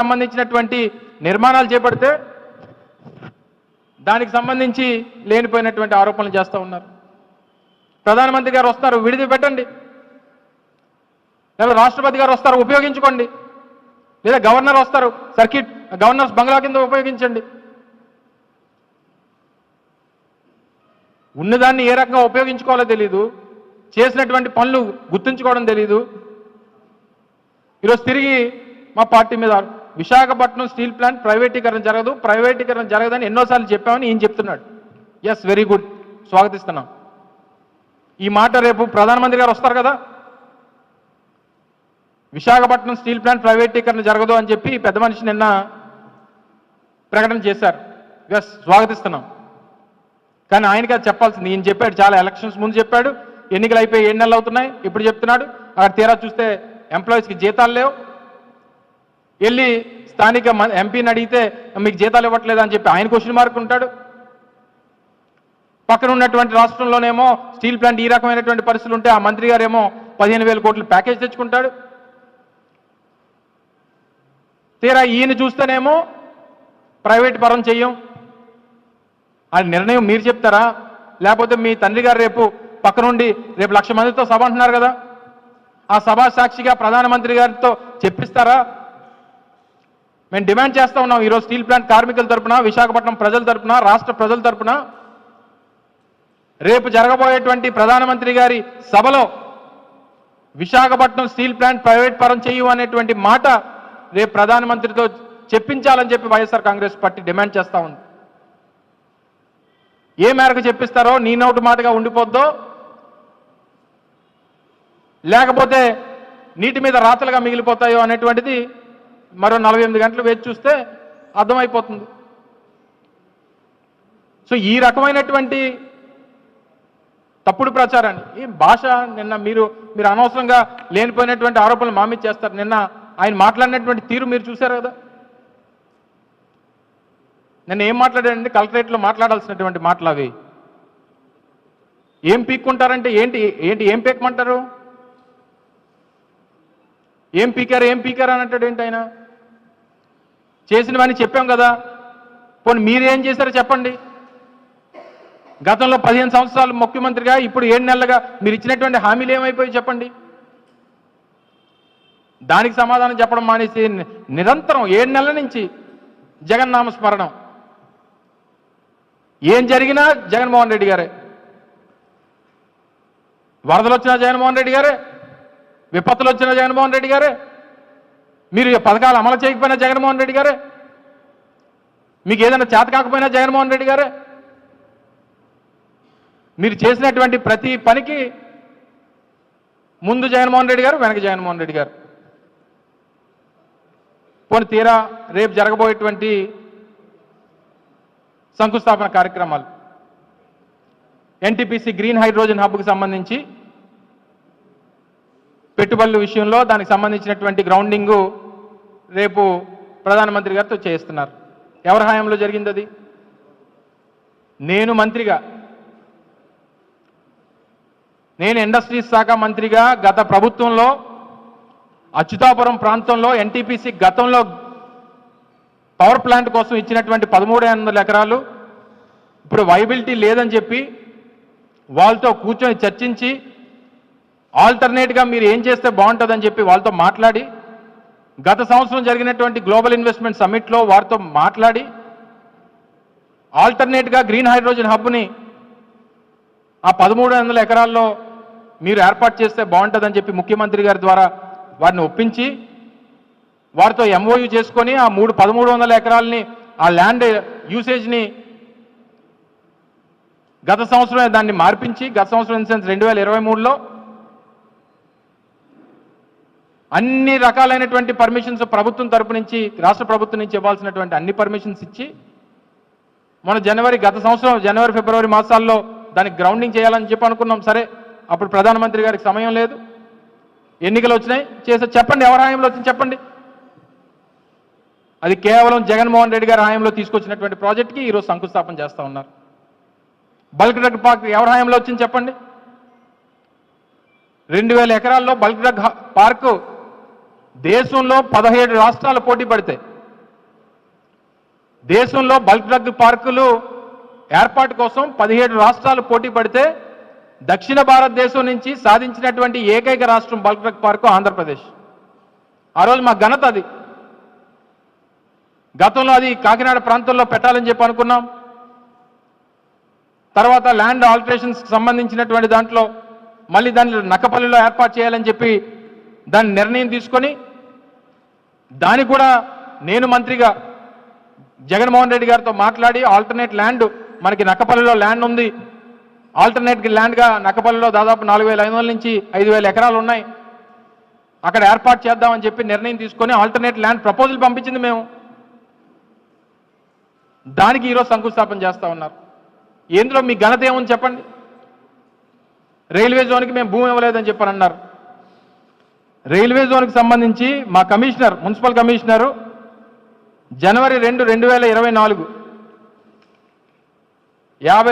సంబంధించినటువంటి నిర్మాణాలు చేపడితే దానికి సంబంధించి లేనిపోయినటువంటి ఆరోపణలు చేస్తూ ఉన్నారు. ప్రధానమంత్రి గారు వస్తారు విడిది పెట్టండి లేదా రాష్ట్రపతి గారు వస్తారు ఉపయోగించుకోండి. లేదా గవర్నర్ వస్తారు సర్కిట్ గవర్నర్స్ బంగ్లా కింద ఉపయోగించండి. ఉన్నదాన్ని ఏ రకంగా ఉపయోగించుకోవాలో తెలియదు చేసినటువంటి పనులు గుర్తుంచుకోవడం తెలియదు ఈరోజు తిరిగి మా పార్టీ మీద విశాఖపట్నం స్టీల్ ప్లాంట్ ప్రైవేటీకరణ జరగదు. ప్రైవేటీకరణ జరగదని ఎన్నోసార్లు చెప్పామని ఈయన చెప్తున్నాడు. ఎస్ వెరీ గుడ్ స్వాగతిస్తున్నాం. ఈ మాట రేపు ప్రధానమంత్రి గారు వస్తారు కదా? విశాఖపట్నం స్టీల్ ప్లాంట్ ప్రైవేటీకరణ జరగదు అని చెప్పి పెద్ద మనిషి నిన్న ప్రకటన చేశారు. ఎస్ స్వాగతిస్తున్నాం. కానీ ఆయనకి అది చెప్పాల్సింది. ఈయన చెప్పాడు చాలా ఎలక్షన్స్ ముందు చెప్పాడు. ఎన్నికలు అయిపోయి ఏడు నెలలు అవుతున్నాయి. ఇప్పుడు చెప్తున్నాడు అక్కడ తీరా చూస్తే ఎంప్లాయీస్కి జీతాలు లేవు. వెళ్ళి స్థానిక మ- ఎంపీని అడిగితే మీకు జీతాలు ఇవ్వట్లేదు? అని చెప్పి ఆయన క్వశ్చన్ మార్క్ ఉంటాడు. పక్కన ఉన్నటువంటి రాష్ట్రంలోనేమో స్టీల్ ప్లాంట్ ఈ రకమైనటువంటి పరిస్థితులు ఉంటే ఆ మంత్రి గారేమో పదిహేను వేల కోట్ల ప్యాకేజ్ తెచ్చుకుంటాడు. తీరా ఈయన చూస్తేనేమో ప్రైవేట్ పరం చెయ్యం. ఆ నిర్ణయం మీరు చెప్తారా? లేకపోతే మీ తండ్రి గారు రేపు పక్క నుండి రేపు లక్ష మందితో సభ అంటున్నారు కదా. ఆ సభా సాక్షిగా ప్రధానమంత్రి గారితో చెప్పిస్తారా? మేము డిమాండ్ చేస్తా ఉన్నాం ఈరోజు స్టీల్ ప్లాంట్ కార్మికుల తరపున విశాఖపట్నం ప్రజల తరపున రాష్ట్ర ప్రజల తరపున. రేపు జరగబోయేటువంటి ప్రధానమంత్రి గారి సభలో విశాఖపట్నం స్టీల్ ప్లాంట్ ప్రైవేట్ పరం చేయు అనేటువంటి మాట రేపు ప్రధానమంత్రితో చెప్పించాలని చెప్పి వైఎస్ఆర్ కాంగ్రెస్ పార్టీ డిమాండ్ చేస్తా ఉంది. ఏ మేరకు చెప్పిస్తారో నీ నోటు మాటగా ఉండిపోద్దో? లేకపోతే నీటి మీద రాతలుగా మిగిలిపోతాయో అనేటువంటిది మరో నలభై ఎనిమిది గంటలు వేచి చూస్తే అర్థమైపోతుంది. సో ఈ రకమైనటువంటి తప్పుడు ప్రచారాన్ని ఈ భాష నిన్న మీరు మీరు అనవసరంగా లేనిపోయినటువంటి ఆరోపణలు మామి చేస్తారు. నిన్న ఆయన మాట్లాడినటువంటి తీరు మీరు చూశారు కదా? నిన్న ఏం మాట్లాడాడండి? కలెక్టరేట్లో మాట్లాడాల్సినటువంటి మాటలు అవి. ఏం పీక్కుంటారంటే ఏంటి ఏంటి ఏం పీకమంటారు? ఏం పీకారు ఏం పీకారు అని అంటాడు ఏంటి ఆయన? చేసినవని చెప్పాం కదా. పోనీ మీరేం చేశారో చెప్పండి. గతంలో పదిహేను సంవత్సరాలు ముఖ్యమంత్రిగా ఇప్పుడు ఏడు నెలలుగా మీరు ఇచ్చినటువంటి హామీలు ఏమైపోయి చెప్పండి. దానికి సమాధానం చెప్పడం మానేసి నిరంతరం ఏడు నెలల నుంచి జగన్నామ స్మరణం. ఏం జరిగినా జగన్మోహన్ రెడ్డి గారే. వరదలు వచ్చినా జగన్మోహన్ రెడ్డి గారే. విపత్తులు వచ్చిన జగన్మోహన్ రెడ్డి గారే. మీరు ఈ పథకాలు అమలు చేయకపోయినా జగన్మోహన్ రెడ్డి గారే? మీకు ఏదైనా చేత కాకపోయినా జగన్మోహన్ రెడ్డి గారే? మీరు చేసినటువంటి ప్రతి పనికి ముందు జగన్మోహన్ రెడ్డి గారు వెనక జగన్మోహన్ రెడ్డి గారు. పోనీ తీరా రేపు జరగబోయేటువంటి శంకుస్థాపన కార్యక్రమాలు. ఎన్టీపీసీ గ్రీన్ హైడ్రోజన్ హబ్కు సంబంధించి పెట్టుబడుల విషయంలో దానికి సంబంధించినటువంటి గ్రౌండింగు రేపు ప్రధానమంత్రి గారితో చేస్తున్నారు. ఎవరి హయాంలో జరిగింది అది నేను మంత్రిగా. నేను ఇండస్ట్రీస్ శాఖ మంత్రిగా గత ప్రభుత్వంలో అచ్యుతాపురం ప్రాంతంలో ఎన్టీపీసీ గతంలో పవర్ ప్లాంట్ కోసం ఇచ్చినటువంటి పదమూడు వందల ఎకరాలు ఇప్పుడు వైబిలిటీ లేదని చెప్పి వాళ్ళతో కూర్చొని చర్చించి ఆల్టర్నేట్గా మీరు ఏం చేస్తే బాగుంటుందని చెప్పి వాళ్ళతో మాట్లాడి గత సంవత్సరం జరిగినటువంటి గ్లోబల్ ఇన్వెస్ట్మెంట్ సమ్మిట్లో వారితో మాట్లాడి ఆల్టర్నేట్గా గ్రీన్ హైడ్రోజన్ హబ్ని ఆ పదమూడు వందల ఎకరాల్లో మీరు ఏర్పాటు చేస్తే బాగుంటుందని చెప్పి ముఖ్యమంత్రి గారి ద్వారా వారిని ఒప్పించి వారితో ఎంఓయు చేసుకొని ఆ మూడు పదమూడు వందల ఎకరాలని ఆ ల్యాండ్ యూసేజ్ని గత సంవత్సరం దాన్ని మార్పించి గత సంవత్సరం ఇన్ సెన్స్ రెండు వేల ఇరవై మూడులో అన్ని రకాలైనటువంటి పర్మిషన్స్ ప్రభుత్వం తరపు నుంచి రాష్ట్ర ప్రభుత్వం నుంచి ఇవ్వాల్సినటువంటి అన్ని పర్మిషన్స్ ఇచ్చి మన జనవరి గత సంవత్సరం జనవరి ఫిబ్రవరి మాసాల్లో దానికి గ్రౌండింగ్ చేయాలని చెప్పి అనుకున్నాం. సరే అప్పుడు ప్రధానమంత్రి గారికి సమయం లేదు. ఎన్నికలు వచ్చినాయి. చేసే చెప్పండి ఎవరి హాయంలో వచ్చింది చెప్పండి. అది కేవలం జగన్మోహన్ రెడ్డి గారి హాయంలో తీసుకొచ్చినటువంటి ప్రాజెక్ట్కి ఈరోజు శంకుస్థాపన చేస్తూ ఉన్నారు. బల్క్ డ్రగ్ పార్క్ ఎవరి హాయంలో వచ్చింది చెప్పండి. రెండు వేల ఎకరాల్లో బల్క్ డ్రగ్ హ- పార్కు దేశంలో పదహేడు రాష్ట్రాలు పోటీ పడతాయి. దేశంలో బల్క్ డ్రగ్ పార్కులు ఏర్పాటు కోసం పదిహేడు రాష్ట్రాలు పోటీ పడితే దక్షిణ భారతదేశం నుంచి సాధించినటువంటి ఏకైక రాష్ట్రం బల్క్ డ్రగ్ పార్కు ఆంధ్రప్రదేశ్. ఆ రోజు మా ఘనత అది. గతంలో అది కాకినాడ ప్రాంతంలో పెట్టాలని చెప్పి అనుకున్నాం. తర్వాత ల్యాండ్ ఆల్టరేషన్స్ సంబంధించినటువంటి దాంట్లో మళ్ళీ దాన్ని నక్కపల్లిలో ఏర్పాటు చేయాలని చెప్పి దాని నిర్ణయం తీసుకొని దానికి కూడా నేను మంత్రిగా జగన్మోహన్ రెడ్డి గారితో మాట్లాడి ఆల్టర్నేట్ ల్యాండ్ మనకి నక్కపల్లిలో ల్యాండ్ ఉంది. ఆల్టర్నేట్ ల్యాండ్గా నక్కపల్లిలో దాదాపు నాలుగు వేల ఐదు వందల నుంచి ఐదు వేల ఎకరాలు ఉన్నాయి. అక్కడ ఏర్పాటు చేద్దామని చెప్పి నిర్ణయం తీసుకొని ఆల్టర్నేట్ ల్యాండ్ ప్రపోజల్ పంపించింది మేము. దానికి ఈరోజు శంకుస్థాపన చేస్తా ఉన్నారు. ఏందులో మీ ఘనత ఏముంది చెప్పండి? రైల్వే జోన్కి మేము భూమి ఇవ్వలేదని చెప్పని అన్నారు. రైల్వే జోన్కి సంబంధించి మా కమిషనర్ మున్సిపల్ కమిషనరు జనవరి రెండు రెండు వేల ఇరవై నాలుగు. యాభై